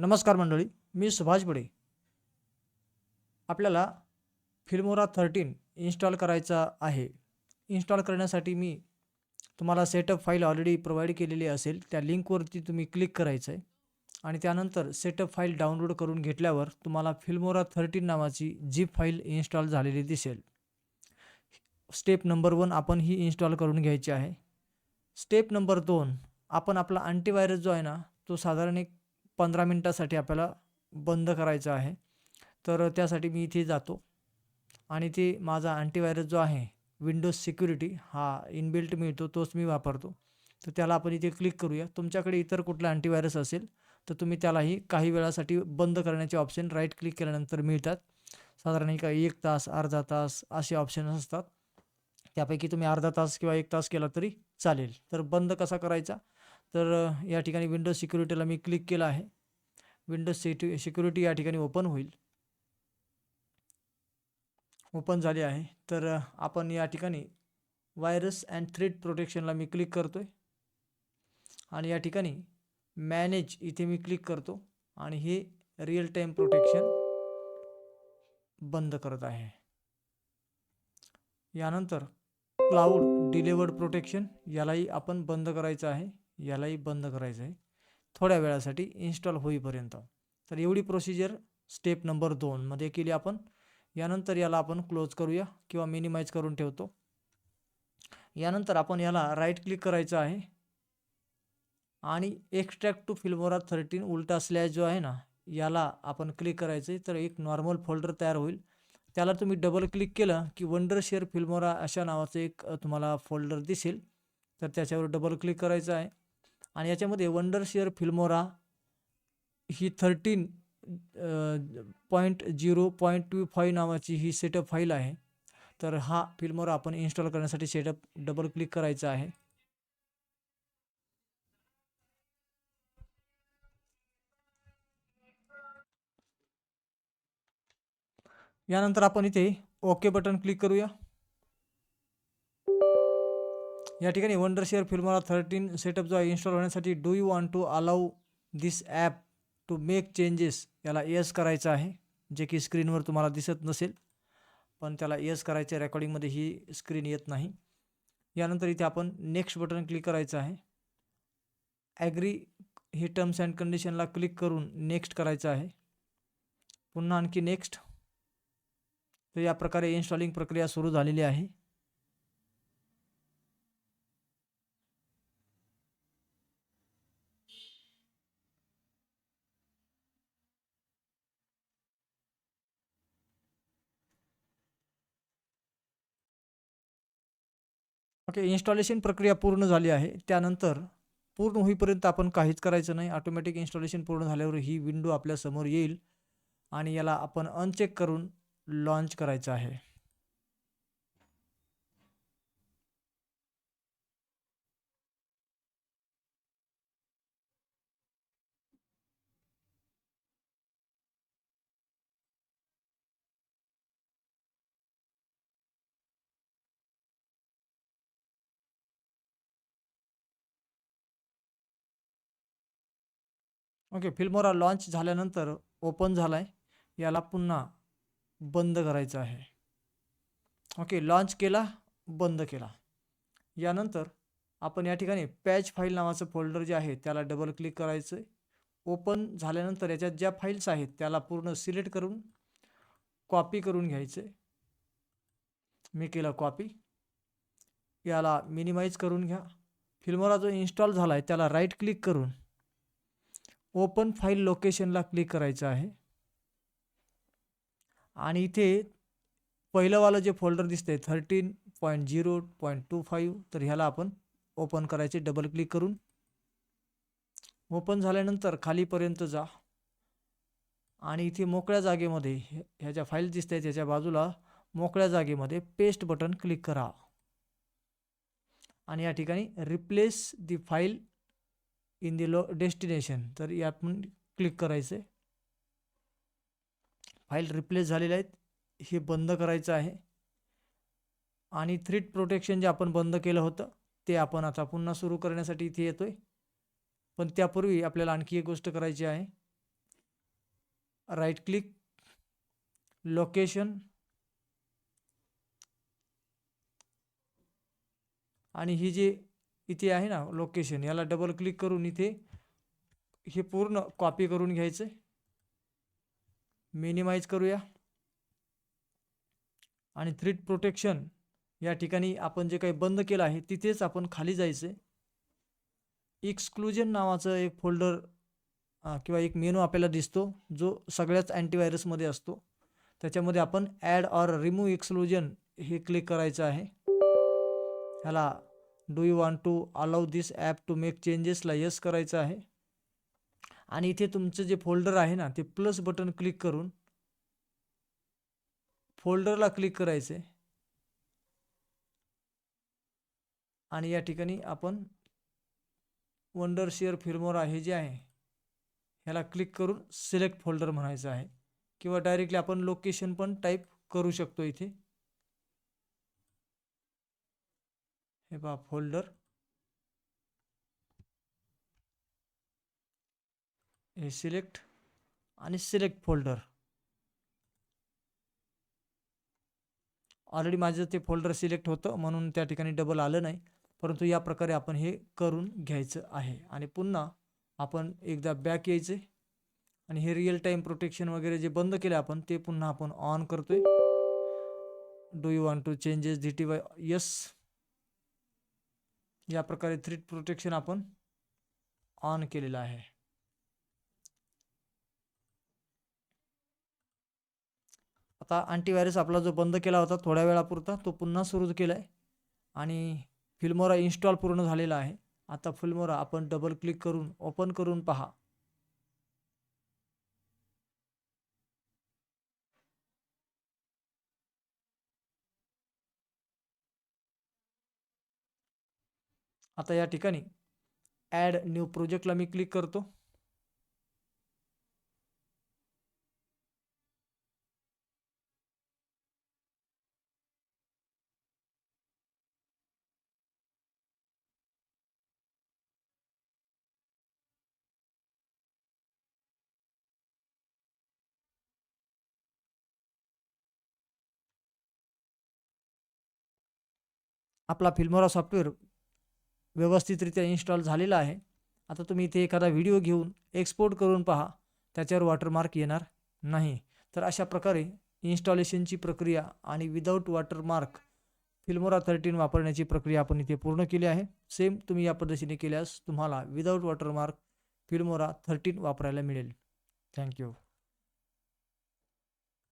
नमस्कार मंडळी मी सुभाष बडे. आपल्याला फिल्मोरा थर्टीन इन्स्टॉल करायचा आहे. इन्स्टॉल करण्यासाठी मी तुम्हाला सेटअप फाईल ऑलरेडी प्रोव्हाइड केलेली असेल त्या लिंकवरती तुम्ही क्लिक करायचं आहे आणि त्यानंतर सेटअप फाईल डाउनलोड करून घेतल्यावर तुम्हाला फिल्मोरा थर्टीन नावाची झिप फाईल इन्स्टॉल झालेली दिसेल. स्टेप नंबर वन आपण ही इन्स्टॉल करून घ्यायची आहे. स्टेप नंबर दोन आपण आपला अँटीव्हायरस जो आहे ना तो साधारण एक पंधरा मिनटासाठी आपल्याला बंद करायचं आहे. तर त्यासाठी मी इथे जातो. आणि ते माझा अँटीव्हायरस जो आहे विंडोज सिक्युरिटी हा इनबिल्ट मिळतो तोच मी वापरतो. तर त्याला आपण इथे क्लिक करूया. तुमच्याकडे इतर कुठला अँटीव्हायरस असेल तर तुम्ही त्यालाही काही वेळासाठी बंद करण्याचे ऑप्शन राईट क्लिक केल्यानंतर मिळतात. साधारण एक एक तास अर्धा तास असे ऑप्शन असतात. त्यापैकी तुम्ही अर्धा तास किंवा एक तास केला तरी चालेल. तर बंद कसा करायचा? तर या ठिकाणी विंडोज सिक्युरिटीला मी क्लिक केलं आहे. विंडोज सिक्यु सिक्युरिटी या ठिकाणी ओपन होईल. ओपन झाली आहे. तर आपण या ठिकाणी व्हायरस अँड थ्रेट प्रोटेक्शनला मी क्लिक करतो आहे आणि या ठिकाणी मॅनेज इथे मी क्लिक करतो. आणि हे रिअल टाईम प्रोटेक्शन बंद करत आहे. यानंतर क्लाउड डिलेवर्ड प्रोटेक्शन यालाही आपण बंद करायचं आहे. यालाही बंद करायचं आहे. थोड्या वेळासाठी इन्स्टॉल होईपर्यंत. तर एवढी प्रोसिजर स्टेप नंबर दोनमध्ये केली आपण. यानंतर याला आपण क्लोज करूया किंवा मिनिमाइज करून ठेवतो. यानंतर आपण याला राईट क्लिक करायचं आहे. आणि एक्स्ट्रॅक्ट टू फिल्मोरा थर्टीन उलटा स्लॅश जो आहे ना याला आपण क्लिक करायचं आहे तर एक नॉर्मल फोल्डर तयार होईल. त्याला तुम्ही डबल क्लिक केलं की वंडर शेअर फिल्मोरा अशा नावाचं एक तुम्हाला फोल्डर दिसेल. तर त्याच्यावर डबल क्लिक करायचं आहे. आणि याच्यामध्ये वंडर शेअर फिल्मोरा ही thirteen point zero point two five नावाची ही सेटअप फाईल आहे. तर हा फिल्मोरा आपण इन्स्टॉल करण्यासाठी सेटअप डबल क्लिक करायचा आहे. यानंतर आपण इथे ओके बटन क्लिक करूया. या ठिकाणी Wondershare Filmora thirteen setup जो आहे इन्स्टॉल होण्यासाठी do you want to allow this app to make changes याला येस करायचं आहे जे की स्क्रीनवर तुम्हाला दिसत नसेल. पण त्याला येस करायचं आहे रेकॉर्डिंगमध्ये ही स्क्रीन येत नाही. यानंतर इथे आपण नेक्स्ट बटन क्लिक करायचं आहे. ॲग्री ही टर्म्स अँड कंडिशनला क्लिक करून नेक्स्ट करायचं आहे. पुन्हा आणखी नेक्स्ट तर या प्रकारे इन्स्टॉलिंग प्रक्रिया सुरू झालेली आहे. ओके इन्स्टॉलेशन प्रक्रिया पूर्ण झाली आहे. त्यानंतर पूर्ण होईपर्यंत आपण काहीच करायचं नाही. ऑटोमॅटिक इन्स्टॉलेशन पूर्ण झाल्यावर ही विंडो आपल्यासमोर येईल आणि याला आपण अनचेक करून लॉन्च करायचं आहे. ओके फिल्मोरा लॉन्च झाल्यानंतर ओपन झाला आहे याला पुन्हा बंद करायचं आहे. ओके लॉन्च केला बंद केला. यानंतर आपण या ठिकाणी पॅच फाईल नावाचं फोल्डर जे आहे त्याला डबल क्लिक करायचं आहे ओपन झाल्यानंतर याच्यात ज्या फाईल्स आहेत त्याला पूर्ण सिलेक्ट करून कॉपी करून घ्यायचं मी केलं कॉपी याला मिनिमाइज करून घ्या. फिल्मोरा जो इन्स्टॉल झाला आहे त्याला राईट क्लिक करून ओपन फाईल लोकेशनला क्लिक करायचं आहे. आणि इथे पहिलंवालं जे फोल्डर दिसतंय thirteen point zero point two five तर ह्याला आपण ओपन करायचे डबल क्लिक करून. ओपन झाल्यानंतर खालीपर्यंत जा. आणि इथे मोकळ्या जागेमध्ये हे- ह्याच्या फाईल दिसत आहेत त्याच्या बाजूला मोकळ्या जागेमध्ये पेस्ट बटन क्लिक करा. आणि या ठिकाणी replace the file in the low destination तर या आपण क्लिक करायचं आहे फाईल रिप्लेस झालेले आहेत. हे बंद करायचं आहे. आणि थ्रीट प्रोटेक्शन जे आपण बंद केलं होतं ते आपण आता पुन्हा सुरू करण्यासाठी इथे येतोय. पण त्यापूर्वी आपल्याला आणखी एक गोष्ट करायची आहे. राईट क्लिक लोकेशन आणि ही जी इथे आहे ना लोकेशन याला डबल क्लिक करून इथे हे पूर्ण कॉपी करून घ्यायचं. मिनिमाइज करूया. आणि थ्रीट प्रोटेक्शन या ठिकाणी आपण जे काही बंद केलं आहे तिथेच आपण खाली जायचं एक्सक्लुजन नावाचं एक फोल्डर किंवा एक मेनू आपल्याला दिसतो जो सगळ्याच अँटीव्हायरसमध्ये असतो. त्याच्यामध्ये आपण ॲड ऑर रिमूव्ह एक्सक्लुजन हे क्लिक करायचं आहे. ह्याला do you want to allow this app to make चेंजेसला yes करायचं आहे. आणि इथे तुमचं जे फोल्डर आहे ना ते प्लस बटन क्लिक करून फोल्डरला क्लिक करायचे आणि या ठिकाणी आपण वंडर शेअर आहे हे जे आहे ह्याला क्लिक करून सिलेक्ट फोल्डर म्हणायचं आहे. किंवा डायरेक्टली आपण लोकेशन पण टाईप करू शकतो इथे. हे पहा फोल्डर हे सिलेक्ट आणि सिलेक्ट फोल्डर ऑलरेडी माझं ते फोल्डर सिलेक्ट होतं म्हणून त्या ठिकाणी डबल आलं नाही. परंतु या प्रकारे आपण हे करून घ्यायचं आहे. आणि पुन्हा आपण एकदा बॅक यायचे. आणि हे रिअल टाईम प्रोटेक्शन वगैरे जे बंद केलं आपण ते पुन्हा आपण ऑन करतोय. Do you want to changes D T Y yes या प्रकारे थ्रीट प्रोटेक्शन आपण ऑन केलेलं आहे. आता अँटीव्हायरस आपला जो बंद केला होता थोड्या वेळापुरता तो पुन्हा सुरू केला आहे आणि फिल्मोरा इन्स्टॉल पूर्ण झालेला आहे. आता फिल्मोरा आपण डबल क्लिक करून ओपन करून पहा. आता या ठिकाणी ॲड न्यू प्रोजेक्टला मी क्लिक करतो. आपला फिल्मोरा सॉफ्टवेअर व्यवस्थितरित्या इन्स्टॉल झालेला आहे. आता तुम्ही इथे एखादा व्हिडिओ घेऊन एक्सपोर्ट करून पहा. त्याच्यावर वॉटरमार्क येणार नाही. तर अशा प्रकारे इन्स्टॉलेशनची प्रक्रिया आणि विदाऊट वॉटरमार्क फिल्मोरा थर्टीन वापरण्याची प्रक्रिया आपण इथे पूर्ण केली आहे. सेम तुम्ही या पद्धतीने केल्यास तुम्हाला विदाऊट वॉटरमार्क फिल्मोरा थर्टीन वापरायला मिळेल. थँक्यू